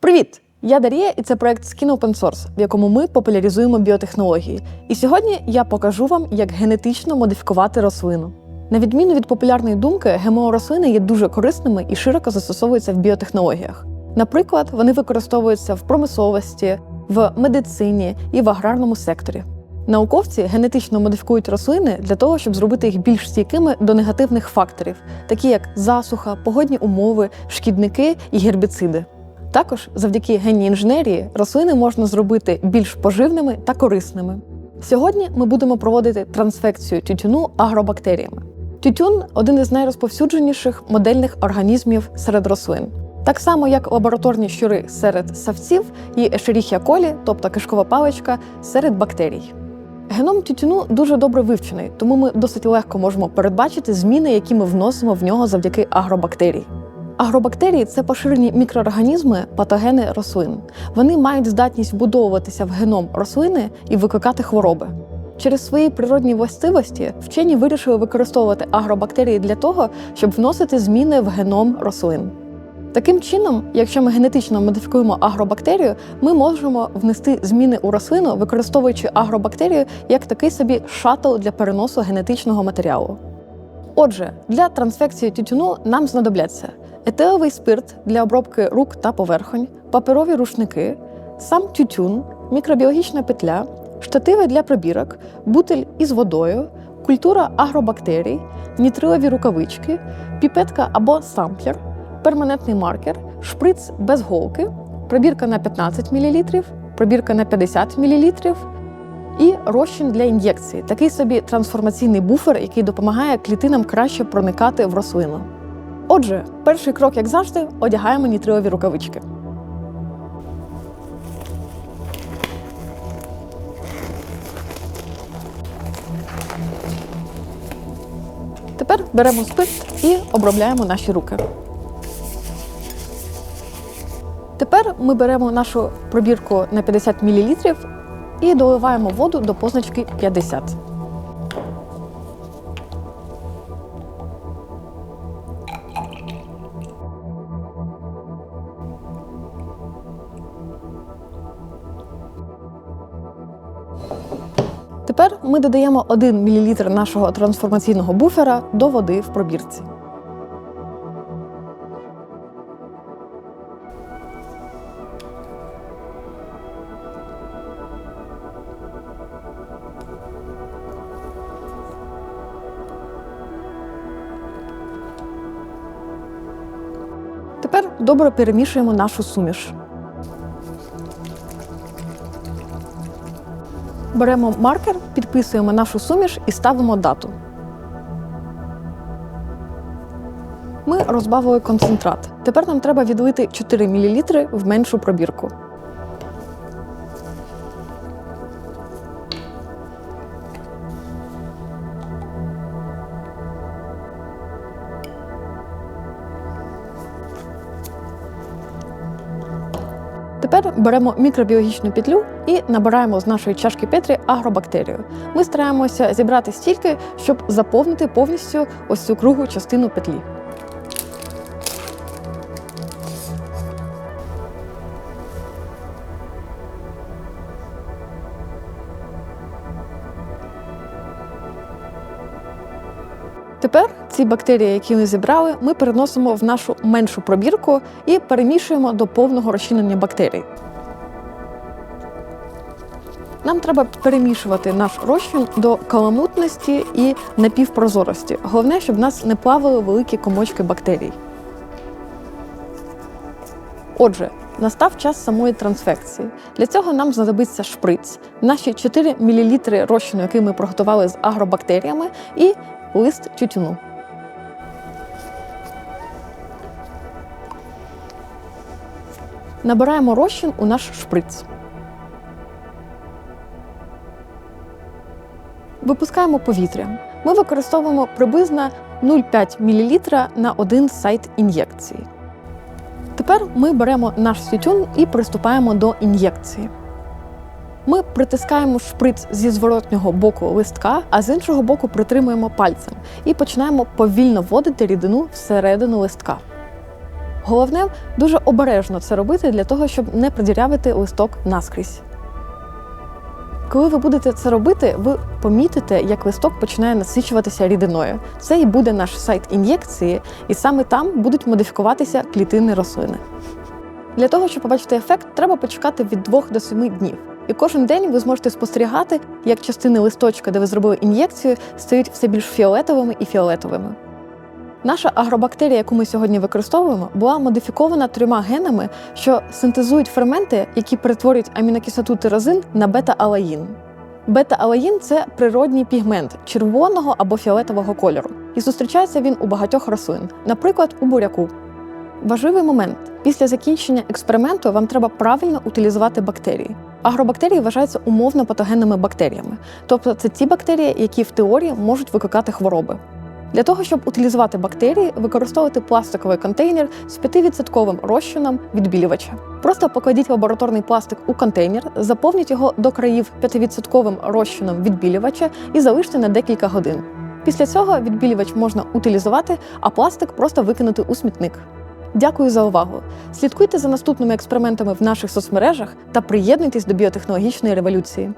Привіт! Я Дарія, і це проект Skin Open Source, в якому ми популяризуємо біотехнології. І сьогодні я покажу вам, як генетично модифікувати рослину. На відміну від популярної думки, ГМО рослини є дуже корисними і широко застосовуються в біотехнологіях. Наприклад, вони використовуються в промисловості, в медицині і в аграрному секторі. Науковці генетично модифікують рослини для того, щоб зробити їх більш стійкими до негативних факторів, такі як засуха, погодні умови, шкідники і гербіциди. Також завдяки генній інженерії рослини можна зробити більш поживними та корисними. Сьогодні ми будемо проводити трансфекцію тютюну агробактеріями. Тютюн один із найрозповсюдженіших модельних організмів серед рослин. Так само, як лабораторні щури серед савців і ешеріхія колі, тобто кишкова паличка, серед бактерій. Геном тютюну дуже добре вивчений, тому ми досить легко можемо передбачити зміни, які ми вносимо в нього завдяки агробактерій. Агробактерії це поширені мікроорганізми, патогени рослин. Вони мають здатність вбудовуватися в геном рослини і викликати хвороби. Через свої природні властивості вчені вирішили використовувати агробактерії для того, щоб вносити зміни в геном рослин. Таким чином, якщо ми генетично модифікуємо агробактерію, ми можемо внести зміни у рослину, використовуючи агробактерію як такий собі шатл для переносу генетичного матеріалу. Отже, для трансфекції тютюну нам знадобляться етиловий спирт для обробки рук та поверхонь, паперові рушники, сам тютюн, мікробіологічна петля, штативи для пробірок, бутиль із водою, культура агробактерій, нітрилові рукавички, піпетка або самплер, перманентний маркер, шприц без голки, пробірка на 15 мл, пробірка на 50 мл і розчин для ін'єкції такий собі трансформаційний буфер, який допомагає клітинам краще проникати в рослину. Отже, перший крок, як завжди, одягаємо нітрилові рукавички. Тепер беремо спирт і обробляємо наші руки. Тепер ми беремо нашу пробірку на 50 мл і доливаємо воду до позначки 50. Тепер ми додаємо 1 мл нашого трансформаційного буфера до води в пробірці. Тепер добре перемішуємо нашу суміш. Беремо маркер, підписуємо нашу суміш і ставимо дату. Ми розбавили концентрат. Тепер нам треба відлити 4 мл в меншу пробірку. Тепер беремо мікробіологічну петлю і набираємо з нашої чашки Петрі агробактерію. Ми стараємося зібрати стільки, щоб заповнити повністю ось цю кругу частину петлі. Тепер ці бактерії, які ми зібрали, ми переносимо в нашу меншу пробірку і перемішуємо до повного розчинення бактерій. Нам треба перемішувати наш розчин до каламутності і напівпрозорості. Головне, щоб нас не плавали великі комочки бактерій. Отже, настав час самої трансфекції. Для цього нам знадобиться шприц, наші 4 мл розчину, який ми приготували з агробактеріями, і лист тютюну. Набираємо розчин у наш шприц. Випускаємо повітря. Ми використовуємо приблизно 0,5 мл на один сайт ін'єкції. Тепер ми беремо наш тютюн і приступаємо до ін'єкції. Ми притискаємо шприц зі зворотнього боку листка, а з іншого боку притримуємо пальцем і починаємо повільно вводити рідину всередину листка. Головне дуже обережно це робити для того, щоб не продірявити листок наскрізь. Коли ви будете це робити, ви помітите, як листок починає насичуватися рідиною. Це і буде наш сайт ін'єкції, і саме там будуть модифікуватися клітини рослини. Для того, щоб побачити ефект, треба почекати від 2 до 7 днів. І кожен день ви зможете спостерігати, як частини листочка, де ви зробили ін'єкцію, стають все більш фіолетовими і фіолетовими. Наша агробактерія, яку ми сьогодні використовуємо, була модифікована трьома генами, що синтезують ферменти, які перетворюють амінокислоту тирозин на бета-алаїн. Бета-алаїн це природній пігмент червоного або фіолетового кольору, і зустрічається він у багатьох рослин, наприклад, у буряку. Важливий момент: після закінчення експерименту вам треба правильно утилізувати бактерії. Агробактерії вважаються умовно патогенними бактеріями, тобто це ті бактерії, які в теорії можуть викликати хвороби. Для того, щоб утилізувати бактерії, використовувати пластиковий контейнер з 5% розчином відбілювача. Просто покладіть лабораторний пластик у контейнер, заповніть його до країв 5% розчином відбілювача і залиште на декілька годин. Після цього відбілювач можна утилізувати, а пластик просто викинути у смітник. Дякую за увагу! Слідкуйте за наступними експериментами в наших соцмережах та приєднуйтесь до біотехнологічної революції.